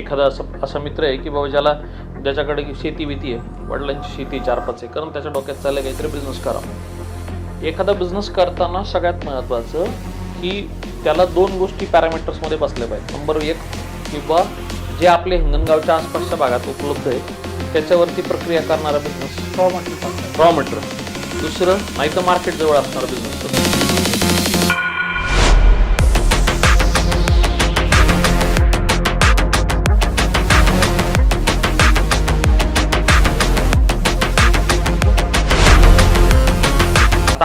एखादा असं असा मित्र आहे की बाबा ज्याला ज्याच्याकडे शेती भीती आहे वडिलांची शेती चार पाच आहे कारण त्याच्या डोक्यात चाललं काहीतरी बिझनेस करावा. एखादा बिझनेस करताना सगळ्यात महत्त्वाचं की त्याला दोन गोष्टी पॅरामीटर्समध्ये बसल्या पाहिजेत. नंबर एक किंवा जे आपले हिंगणगावच्या आसपासच्या भागात उपलब्ध आहे त्याच्यावरती प्रक्रिया करणारा business raw material raw material दुसरं नाही तर मार्केट जवळ असणारा बिझनेस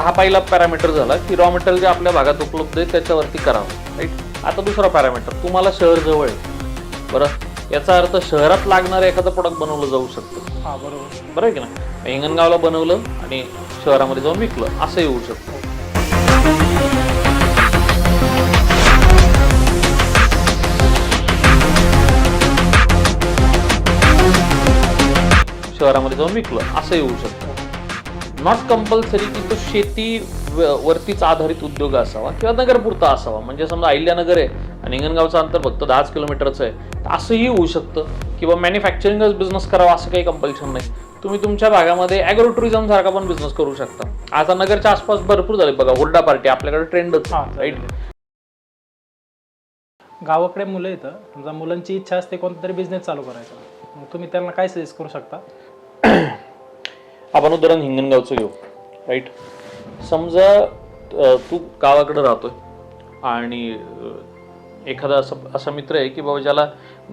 हा पहिला पॅरामीटर झाला की रॉ मटेरियल जे आपल्या भागात उपलब्ध आहे त्याच्यावरती करावं राईट आता दुसरा पॅरामीटर तुम्हाला शहर जवळ आहे. बरं? याचा अर्थ शहरात लागणारं एखादं प्रोडक्ट बनवलं जाऊ शकतं. हा बरोबर. बरं आहे की नाही? हिंगणगावला बनवलं आणि शहरामध्ये जाऊन विकलं. असं येऊ शकतं. शहरामध्ये जाऊन विकलं. असं येऊ शकतं. नॉट कंपल्सरी की तो शेती वरतीच आधारित उद्योग असावा किंवा नगरपुरता असावा. म्हणजे समजा अहिल्यानगर आहे आणि हिंगणगावचं अंतर फक्त दहाच किलोमीटरचं आहे तर असंही होऊ शकतं. किंवा मॅन्युफॅक्चरिंगच बिझनेस करावा असं काही कंपल्शन नाही. तुम्ही तुमच्या भागामध्ये ॲग्रो टुरिझम सारखा पण बिझनेस करू शकता. आता नगरच्या आसपास भरपूर झाले. बघा हुरडा पार्टी आपल्याकडे ट्रेंडच हा राईट गावाकडे मुलं येतं. समजा मुलांची इच्छा असते कोणता तरी बिझनेस चालू करायचा. मग तुम्ही त्यांना काय सजेस्ट करू शकता? आपण उदाहरण हिंगणगावचं घेऊ राईट समजा तू गावाकडे राहतोय आणि एखादा असं असा मित्र आहे की बाबा ज्याला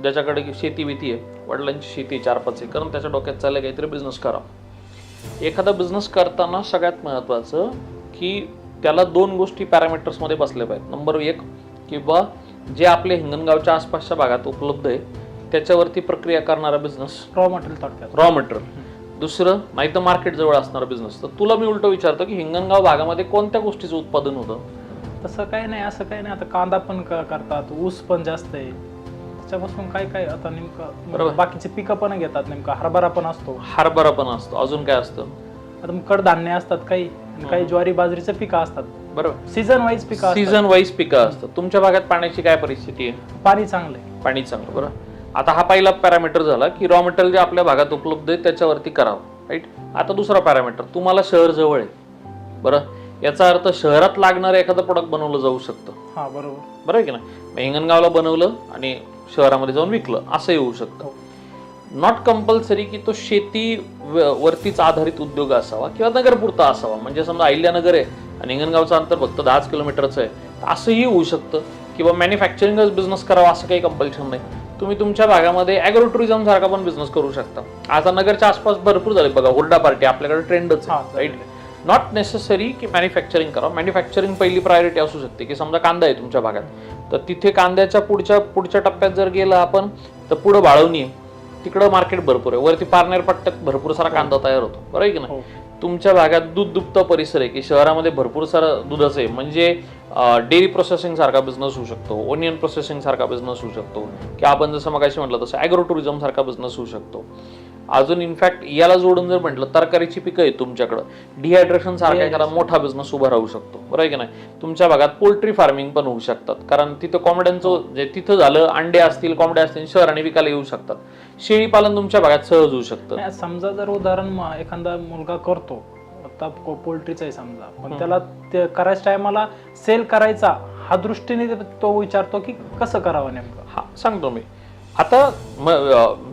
ज्याच्याकडे शेती भीती आहे वडिलांची शेती चार पाच आहे कारण त्याच्या डोक्यात चाललं काहीतरी बिझनेस करावा. एखादा बिझनेस करताना सगळ्यात महत्त्वाचं की त्याला दोन गोष्टी पॅरामीटर्समध्ये बसल्या पाहिजेत. नंबर एक किंवा जे आपले हिंगणगावच्या आसपासच्या भागात उपलब्ध आहे त्याच्यावरती प्रक्रिया करणारा business raw material raw material दुसरं नाही तर मार्केट जवळ असणारा बिझनेस तर तुला मी उलट विचारतो की हिंगणगाव भागामध्ये कोणत्या गोष्टीचं उत्पादन होतं? तसं काही नाही असं काही नाही. आता कांदा पण क- करतात ऊस पण जास्त आहे. त्याच्यापासून काय काय आता नेमकं बरोबर. बाकीचे पिकं पण घेतात नेमकं. हरभरा पण असतो. हरभरा पण असतो. अजून काय असतं? आता मग कडधान्य असतात काही. आणि काही ज्वारी बाजरीचं पिकं असतात. बरोबर. सीझन वाईज पिकं असतात. सीझन वाईज पिकं असतं तुमच्या भागात पाण्याची काय परिस्थिती आहे? पाणी चांगलं आहे. पाणी चांगलं बरं. आता हा पहिला पॅरामीटर झाला की रॉ मटेरियल जे आपल्या भागात उपलब्ध आहे त्याच्यावरती करावं राईट आता दुसरा पॅरामीटर तुम्हाला शहर जवळ आहे. बरं? याचा अर्थ शहरात लागणारं एखादं प्रोडक्ट बनवलं जाऊ शकतं. हा बरोबर. बरं आहे की नाही? हिंगणगावला बनवलं आणि शहरामध्ये जाऊन विकलं असं येऊ शकतं. नॉट कंपल्सरी की तो शेती वरतीच आधारित उद्योग असावा किंवा नगरपुरता असावा. म्हणजे समजा अहिल्यानगर आहे आणि हिंगणगावचं अंतर फक्त दहाच किलोमीटरचं आहे तर असंही होऊ शकतं. किंवा मॅन्युफॅक्चरिंगच बिझनेस करावा असं काही कंपल्शन नाही. तुम्ही तुमच्या भागामध्ये ॲग्रो टुरिझम सारखा पण बिझनेस करू शकता. आता नगरच्या आसपास भरपूर झाले बघा हुरडा पार्टी आपल्याकडे ट्रेंडच हा, राईट नॉट नेसेसरी की मॅन्युफॅक्चरिंग करा. मॅन्युफॅक्चरिंग पहिली प्रायोरिटी असू शकते की समजा कांदा आहे तुमच्या भागात. तर तिथे कांद्याच्या पुढच्या पुढच्या टप्प्यात जर गेलं आपण तर पुढं बाळवणी आहे. तिकडं मार्केट भरपूर आहे. वरती पारनेर पट्ट्यात भरपूर सारा कांदा तयार होतो. बरं आहे की नाही? हो. तुमच्या भागात दूध दुभत परिसर आहे की शहरामध्ये भरपूर सारं दुधाचं आहे. म्हणजे डेअरी प्रोसेसिंग सारखा बिझनेस होऊ शकतो ओनियन प्रोसेसिंग सारखा बिझनेस होऊ शकतो की आपण जसं मगाशी म्हटलं तसं ॲग्रो टुरिझम सारखा बिझनेस होऊ शकतो. अजून इनफॅक्ट याला जोडून जर म्हटलं तरकारीची पिकं आहेत तुमच्याकडं. डिहायड्रेशन सारखा एखादा मोठा बिझनेस उभा राहू शकतो बरं आहे की नाही? तुमच्या भागात पोल्ट्री फार्मिंग पण होऊ शकतात कारण तिथं कोंबड्यांचं जे तिथं झालं अंडे असतील कोंबड्या असतील शहराने विकायला येऊ शकतात. शेळी पालन तुमच्या भागात सहज होऊ शकतं. समजा जर उदाहरण एखादा मुलगा करतो आता पोल्ट्रीचा आहे समजा. पण त्याला ते करायच्या टायमाला सेल करायचा हा दृष्टीने तो विचारतो की कसं करावं नेमकं? हा सांगतो मी. आता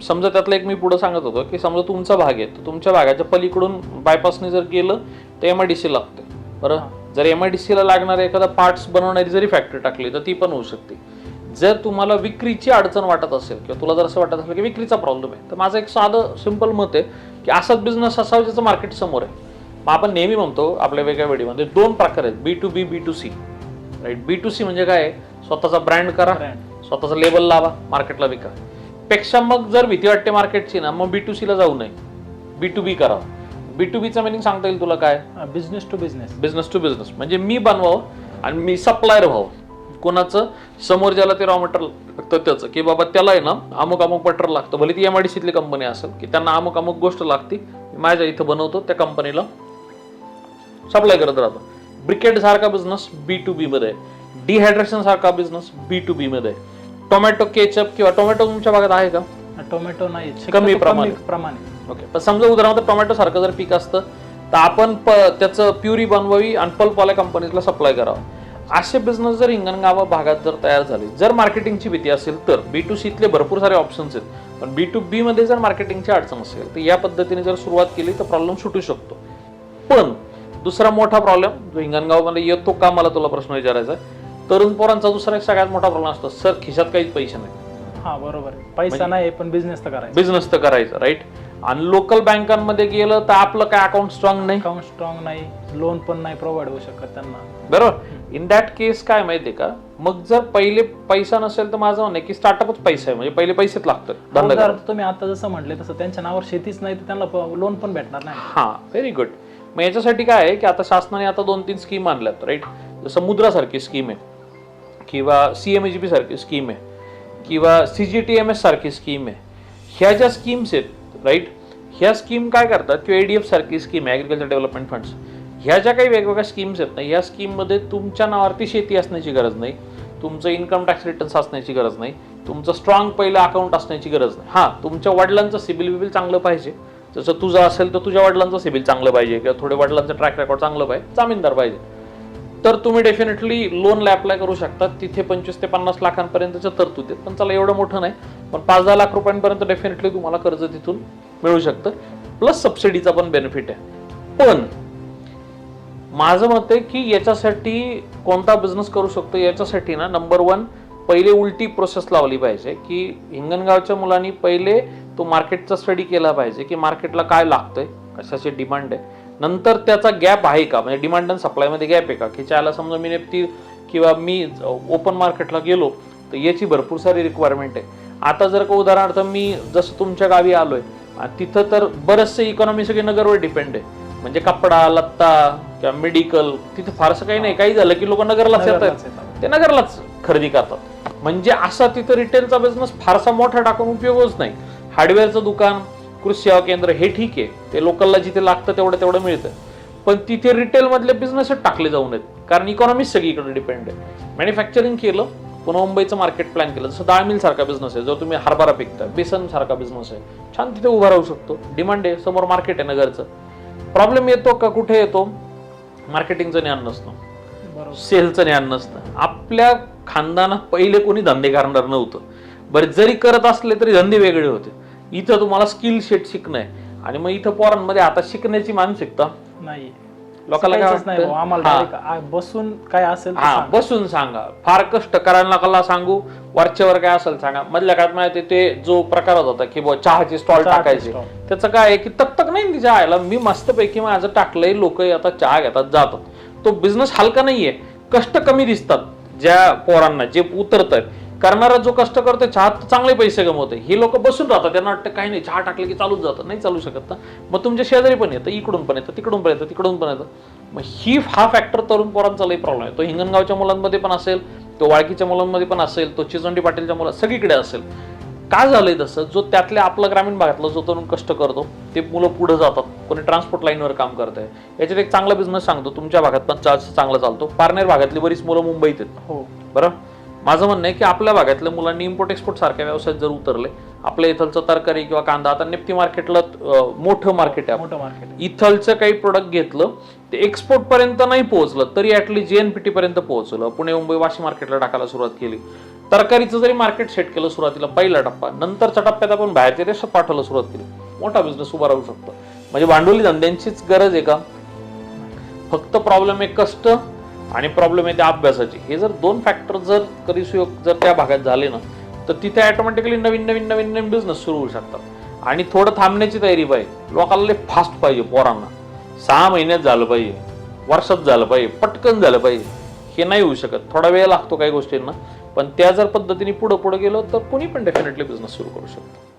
समजा त्यातलं एक मी पुढं सांगत होतो की समजा तुमचा भाग आहे तर तुमच्या भागाच्या पलीकडून बायपासने जर गेलं तर एम आय डी सी लागते. बरं? जर एम आय डी सीला लागणारे एखादा पार्ट्स बनवणारी जरी फॅक्टरी टाकली तर ती पण होऊ शकते. जर तुम्हाला विक्रीची अडचण वाटत असेल किंवा तुला जर असं वाटत असेल की विक्रीचा प्रॉब्लेम आहे तर माझं एक साधं सिंपल मत आहे की असाच बिझनेस असावा ज्याचं मार्केट समोर आहे. मग आपण नेहमी म्हणतो आपल्या वेगळ्या वेळीमध्ये दोन प्रकार आहेत B to B B to C right B to C म्हणजे काय? स्वतःचा ब्रँड करा. स्वतःचा लेबल लावा मार्केटला विका. पेक्षा मग जर भीती वाटते मार्केटची ना मग बी टू सीला जाऊ नये. बी टू बी करा. बी टू बीचा मिनिंग सांगता येईल तुला काय? Business to business business to business म्हणजे मी बनवावं आणि मी सप्लायर व्हावं. कोणाचं? समोर ज्याला ते रॉ मटेरियल लागतं त्याचं. की बाबा त्याला आहे ना अमुक अमुक मटेरियल लागतं. भले ती एम आय डी सीतली कंपनी असेल की त्यांना अमुक अमुक गोष्ट लागते माझ्या इथं बनवतो त्या कंपनीला सप्लाय करत राहतो. ब्रिकेड सारखा बिझनेस बी टू बी मध्ये. डिहायड्रेशन सारखा बिझनेस बी टू बी मध्ये. टोमॅटो केचप किंवा टोमॅटो तुमच्या भागात आहे का? टोमॅटो नाही. कमी. प्रमाणे. ओके पण समजा उदाहरणार्थ टोमॅटो सारखं जर पीक असतं तर आपण प त्याचं प्युरी बनवावी आणि पल्पवाल्या कंपनीजला सप्लाय करावं. असे बिझनेस जर हिंगणगावा भागात जर तयार झाले जर मार्केटिंगची भीती असेल तर बी टू सीतले भरपूर सारे ऑप्शन्स आहेत. पण बी टू बी मध्ये जर मार्केटिंगची अडचण असेल तर या पद्धतीने जर सुरुवात केली तर प्रॉब्लेम सुटू शकतो. पण दुसरा मोठा प्रॉब्लेम जो हिंगणगावमध्ये येतो का मला तुला प्रश्न विचारायचा आहे तरुण पोरांचा दुसरा एक सगळ्यात मोठा प्रॉब्लेम असतो सर खिशात काहीच पैसे नाही. हा बरोबर पैसा म्हणजे- नाही पण बिझनेस तर करायचा. बिझनेस तर करायचा राईट आणि लोकल बँकांमध्ये गेलं तर आपलं काय अकाउंट स्ट्रॉंग नाही? अकाउंट स्ट्रॉंग नाही लोन पण नाही प्रोव्हाइड होऊ शकत त्यांना. बरोबर. इन दॅट केस काय माहितीये का? मग जर पहिले पैसा नसेल तर माझं म्हणणं की स्टार्टअपच पैसा आहे म्हणजे पहिले पैसेच लागतात धंदा तुम्ही आता जसं म्हटले तसं त्यांच्या नावावर शेतीच नाही तर त्यांना लोन पण भेटणार नाही. हा व्हेरी गुड मग याच्यासाठी काय आहे की आता शासनाने आता दोन तीन स्कीम आणल्यात राईट जसं मुद्रासारखी स्कीम आहे किंवा सी एम पी सारखी स्कीम आहे किंवा C G T M S सारखी स्कीम आहे. ह्या ज्या स्कीम्स आहेत राईट ह्या स्कीम काय करतात? किंवा ए डी एफ सारखी स्कीम आहे ॲग्रिकल्चर डेव्हलपमेंट फंड्स ह्या ज्या काही वेगवेगळ्या स्कीम्स आहेत ना ह्या स्कीममध्ये तुमच्या नावावरती शेती असण्याची गरज नाही. तुमचं इन्कम टॅक्स रिटर्न्स असण्याची गरज नाही. तुमचं स्ट्रॉंग पहिलं अकाउंट असण्याची गरज नाही. हां तुमच्या वडिलांचं सिबिल बिबिल चांगलं पाहिजे. जसं तुझं असेल तर तुझ्या वडिलांचं सिबिल चांगलं पाहिजे किंवा थोडे वडिलांचं ट्रॅक रेकॉर्ड चांगलं पाहिजे जामीनदार पाहिजे. तर तुम्ही डेफिनेटली लोनला अप्लाय करू शकता. तिथे पंचवीस ते पन्नास लाखांपर्यंतच्या तरतूद आहेत पण चला एवढं मोठं नाही. पण पाच दहा लाख रुपयांपर्यंत डेफिनेटली तुम्हाला कर्ज तिथून मिळू शकतं. प्लस सबसिडीचा पण बेनिफिट आहे. पण माझं मत आहे की याच्यासाठी कोणता बिझनेस करू शकतो याच्यासाठी ना नंबर वन पहिले उलटी प्रोसेस लावली पाहिजे की हिंगणगावच्या मुलांनी पहिले तो मार्केटचा स्टडी केला पाहिजे की मार्केटला काय लागतंय कशाची डिमांड आहे. नंतर त्याचा गॅप आहे का? म्हणजे डिमांड आणि सप्लायमध्ये गॅप आहे का? की त्याला समजा मी नेपती किंवा मी ओपन मार्केटला गेलो तर याची भरपूर सारी रिक्वायरमेंट आहे. आता जर का उदाहरणार्थ मी जसं तुमच्या गावी आलोय आणि तिथं तर बरेचसे इकॉनॉमी सगळे नगरवर डिपेंड आहे. म्हणजे कपडा लत्ता किंवा मेडिकल तिथं फारसं काही नाही. काही झालं की लोक नगरलाच येतात. ते नगरलाच खरेदी करतात. म्हणजे असा तिथं रिटेलचा बिझनेस फारसा मोठा टाकून उपयोगच नाही. हार्डवेअरचं दुकान कृषी सेवा केंद्र हे ठीक आहे. ते लोकलला जिथे लागतं तेवढं तेवढं मिळतं. पण तिथे रिटेल मधले बिझनेसच टाकले जाऊ नयेत. कारण इकॉनॉमी सगळीकडे डिपेंड आहे. मॅन्युफॅक्चरिंग केलं पुन्हा मुंबईचं मार्केट प्लॅन केलं. जसं डाळ सारखा बिझनेस आहे. जर तुम्ही हरभरा पिकता बेसन सारखा बिझनेस आहे. छान तिथे उभा राहू शकतो. डिमांड आहे. समोर मार्केट आहे नगरचं. प्रॉब्लेम येतो का? कुठे येतो? मार्केटिंगचं ज्ञान नसतं. सेलचं ज्ञान नसतं. आपल्या खानदानात पहिले कोणी धंदे करणार नव्हतं. बरं जरी करत असले तरी धंदे वेगळे होते. इथं तुम्हाला स्किल सेट शिकणं आहे. आणि मग इथं पोरांमध्ये आता शिकण्याची मानसिकता. नाही. लोकांना काय नाही वाटतं? भाऊ, आम्हाला हा. direct आ- बसून काय असेल ते हा सांगा. बसून सांगा. फार कष्ट करायला नकाला सांगू. वरच्यावर काय असेल सांगा. मधल्या काळात माहिती ते जो प्रकार होता की बुवा चहाचे स्टॉल चहाचे टाकायचे. stall. त्याचं काय आहे की तक तक नाही तिच्या आयला मी मस्तपैकी माझं टाकलंय. लोक आता चहा घेतात जातात. तो बिझनेस हलका नाहीये. कष्ट कमी दिसतात ज्या पोरांना. जे उतरत आहेत करणारा जो कष्ट करतो चहा चांगले पैसे कमवते ही लोक बसून राहतात त्यांना वाटतं काही नाही चहा टाकलं की चालूच जातं नाही चालू शकत ना. मग तुमच्या शेजारी पण येतं इकडून पण येतं तिकडून पण येतं तिकडून पण येतं. मग ही हा फॅक्टर तरुण पोरांचा लई प्रॉब्लेम आहे. तो हिंगणगावच्या मुलांमध्ये पण असेल तो वाळकीच्या मुलांमध्ये पण असेल तो चिचंडी पाटीलच्या मुला सगळीकडे असेल. का झालंय तसं? जो त्यातल्या आपला ग्रामीण भागातला जो तरुण कष्ट करतो ते मुलं पुढे जातात. कोणी ट्रान्सपोर्ट लाईनवर काम करत आहे याच्यात एक चांगला बिझनेस सांगतो तुमच्या भागात पण जास्त चांगला चालतो. पारनेर भागातली बरीच मुलं मुंबईत आहेत. हो. बरं? माझं म्हणणं आहे की आपल्या भागातल्या मुलांनी इम्पोर्ट एक्सपोर्ट सारख्या व्यवसायात जर उतरले आपल्या इथलचं तरकारी किंवा कांदा आता नेप्ती मार्केटला मोठं मार्केट आहे. मोठं मार्केट इथलचं काही प्रोडक्ट घेतलं ते एक्सपोर्ट पर्यंत नाही पोहोचलं तरी ऍटलीस्ट जेएनपीटी पर्यंत पोहोचलं. पुणे मुंबई वाशी मार्केटला टाकायला सुरुवात केली. तरकारीचं जरी मार्केट सेट केलं सुरुवातीला पहिला टप्पा नंतरच्या टप्प्यात आपण बाहेरच्या देशात पाठवायला सुरुवात केली. मोठा बिझनेस उभा राहू शकतो. म्हणजे भांडवली धंद्यांचीच गरज आहे का? फक्त प्रॉब्लेम आहे कष्ट आणि प्रॉब्लेम येते अभ्यासाची. हे जर दोन फॅक्टर जर कधी सुयोग जर त्या भागात झाले ना तर तिथे ऑटोमॅटिकली नवीन नवीन नवीन नवीन बिझनेस सुरू होऊ शकतात. आणि थोडं थांबण्याची तयारी पाहिजे. लोकांना फास्ट पाहिजे पोरांना. सहा महिन्यात झालं पाहिजे. वर्षात झालं पाहिजे. पटकन झालं पाहिजे. हे नाही होऊ शकत. थोडा वेळ लागतो काही गोष्टींना. पण त्या जर पद्धतीने पुढं पुढे गेलो तर कोणी पण डेफिनेटली बिझनेस सुरू करू शकतो.